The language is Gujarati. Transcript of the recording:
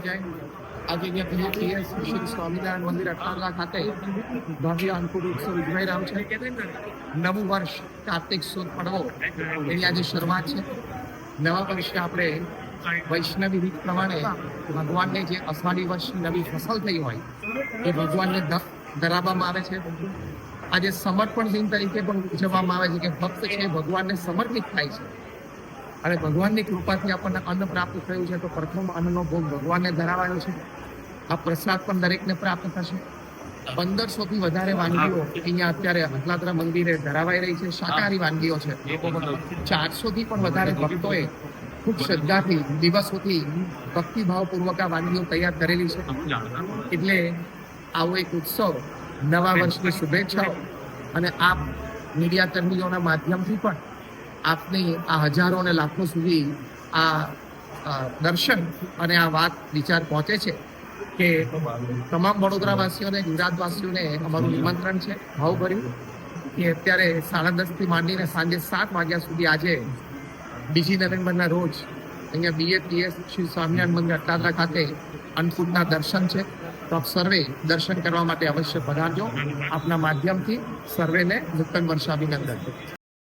આજે અહીંયા પીએસ શ્રી સ્વામિનારાયણ મંદિર અટાલા ખાતે, ભવ્ય અંકુર ઉત્સવ ઉજવાઈ રહ્યો છે. નવું વર્ષ કાર્તિક સુદ પડવો, એની આજે શરૂઆત છે. નવા વર્ષે આપણે વૈષ્ણવી રીત પ્રમાણે ભગવાનને જે અષાઢી વર્ષની નવી ફસલ થઈ હોય, એ ભગવાનને ધરાવવામાં આવે છે. આજે સમર્પણ દિન તરીકે પણ ઉજવવામાં આવે છે કે ભક્ત છે ભગવાનને સમર્પિત થાય છે. અને ભગવાનની કૃપાથી આપણને અન્ન પ્રાપ્ત થયું છે, તો પ્રથમ અન્નનો ભોગ ભગવાનને ધરાવાયો છે. આ પ્રસાદ પણ દરેકને પ્રાપ્ત થશે. પંદરસોથી વધારે વાનગીઓ અહીંયા અત્યારે હથલાત્રા મંદિરે ધરાવાઈ રહી છે, શાકાહારી વાનગીઓ છે. ચારસોથી પણ વધારે ભક્તોએ ખૂબ શ્રદ્ધાથી, દિવસોથી ભક્તિભાવપૂર્વક આ વાનગીઓ તૈયાર કરેલી છે. એટલે આવો એક ઉત્સવ નવા વર્ષની શુભેચ્છાઓ અને આપ મીડિયા કર્મીઓના માધ્યમથી પણ આપની આ હજારો અને લાખો સુધી આ દર્શન અને આ વાત વિચાર પહોંચે છે કે તમામ વડોદરાવાસીઓને, ગુજરાતવાસીઓને અમારું નિમંત્રણ છે. ભાવભર્યું કે અત્યારે સાડા દસથી માંડીને સાંજે સાત વાગ્યા સુધી આજે બીજી નવેમ્બરના રોજ અહીંયા બીએપીએસ શ્રી સ્વામિનારાયણ મંદિર અટાદરા ખાતે અન્નકૂટના દર્શન છે. તો આપ સર્વે દર્શન કરવા માટે અવશ્ય પધારજો. આપના માધ્યમથી સર્વેને નૂતન વર્ષાભિનંદન.